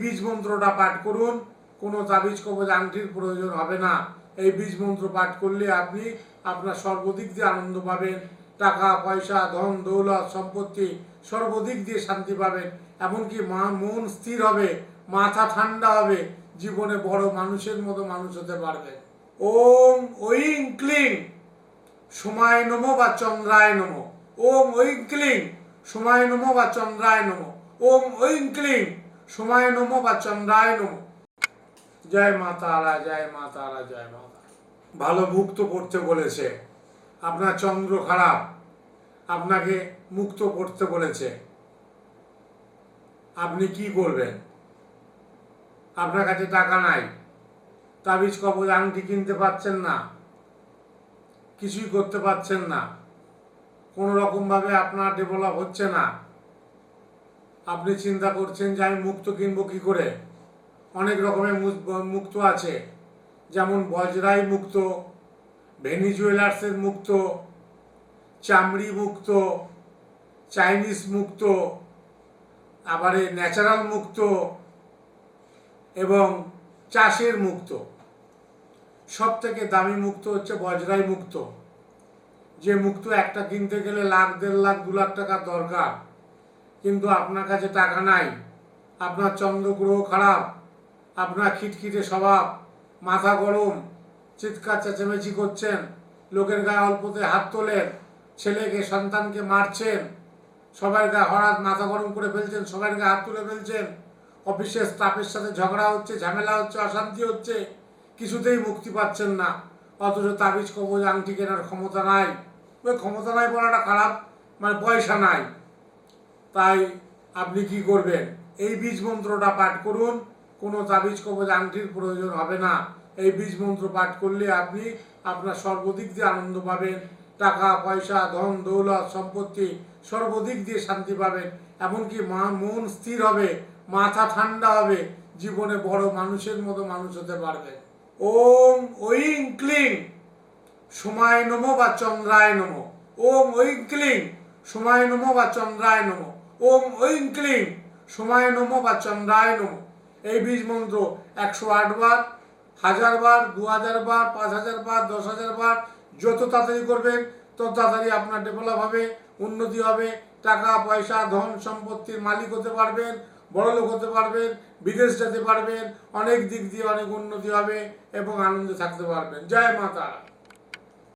বীজ মন্ত্রটা পাঠ করুন। কোনো তাবিজ কবজ আংটির প্রয়োজন হবে না। এই বীজ মন্ত্র পাঠ করলে আপনি আপনার সর্বদিক দিয়ে আনন্দ পাবেন। টাকা, পয়সা, ধন, দৌলত, সম্পত্তি সর্বদিক দিয়ে শান্তি পাবেন। এমনকি মা মন স্থির হবে, মাথা ঠান্ডা হবে। জীবনে বড় মানুষের মতো মানুষ হতে পারবেন। ওম ঐং ক্লিং সময় নম বা চন্দ্রায় নম। ওম ঐং ক্লিং সময় নম বা চন্দ্রায় নম। ওম ঐং ক্লিং। সময় নম বা চন্দ্রায় নম। জয় মা তারা, জয় মা তারা, জয় মা তারা। ভালো মুক্ত করতে বলেছে। আপনার চন্দ্র খারাপ। আপনাকে মুক্ত করতে বলেছে। আপনি কি করবেন? আপনার কাছে টাকা নাই। তাবিজ, কবজ, আংটি কিনতে পারছেন না। কিছুই করতে পারছেন না। কোনো রকমভাবে আপনার ডেভেলপ হচ্ছে না। আপনি চিন্তা করছেন যে আমি মুক্ত কিনবো কি করে? অনেক রকমের মুক্ত আছে। যেমন বজরাই মুক্ত ভেনি জুয়েলার্সের মুক্ত, চামড়ি মুক্ত, চাইনিজ মুক্ত, আবার এই ন্যাচারাল মুক্ত এবং চাষের মুক্ত। সব থেকে দামি মুক্ত হচ্ছে বজরাই মুক্ত। যে মুক্ত একটা কিনতে গেলে লাখ, দেড় লাখ, দু লাখ টাকা দরকার। কিন্তু আপনার কাছে টাকা নাই। আপনার চন্দ্রগ্রহ খারাপ, আপনার খিটখিটে স্বভাব, মাথা গরম, চিৎকার চেঁচামেচি করছেন, লোকের গায়ে অল্পতে হাত তোলেন, ছেলেকে, সন্তানকে মারছেন, সবার গায়ে হঠাৎ মাথা গরম করে ফেলছেন, সবার গায়ে হাত তুলে ফেলছেন, অফিসের স্টাফের সাথে ঝগড়া হচ্ছে, ঝামেলা হচ্ছে, অশান্তি হচ্ছে, কিছুতেই মুক্তি পাচ্ছেন না, অথচ তাবিজ, কবজ, আংটি কেনার ক্ষমতা নাই। ওই ক্ষমতা নাই বলাটা খারাপ মানে পয়সা নাই। তাই আপনি কি করবেন? এই বীজ মন্ত্রটা পাঠ করুন। কোনো তাবিজ কবজ আংটির প্রয়োজন হবে না। এই বীজ মন্ত্র পাঠ করলে আপনি আপনার সর্বদিক দিয়ে আনন্দ পাবেন। টাকা, পয়সা, ধন, দৌলত, সম্পত্তি সর্বদিক দিয়ে শান্তি পাবেন। এমনকি মা মন স্থির হবে, মাথা ঠান্ডা হবে। জীবনে বড় মানুষের মতো মানুষ হতে পারবেন। ওম ঐং ক্লিং। সময় নম বা চন্দ্রায় নম। ওম ঐং ক্লিং। সময় নম বা চন্দ্রায় নম। ওম ঐং ক্লিং সময় নম বা চন্দ্রায় নম। এই বীজ মন্ত্র একশো আট বার, হাজার বার, দু হাজার বার, পাঁচ হাজার বার, দশ হাজার বার, যত তাড়াতাড়ি করবেন, তত তাড়াতাড়ি আপনার ডেভেলপ হবে, উন্নতি হবে, টাকা, পয়সা, ধন, সম্পত্তির মালিক হতে পারবেন বড়লোক হতে পারবেন, বিদেশ যেতে পারবেন, অনেক দিক দিয়ে অনেক উন্নতি হবে এবং আনন্দে থাকতে পারবেন। জয় মাতা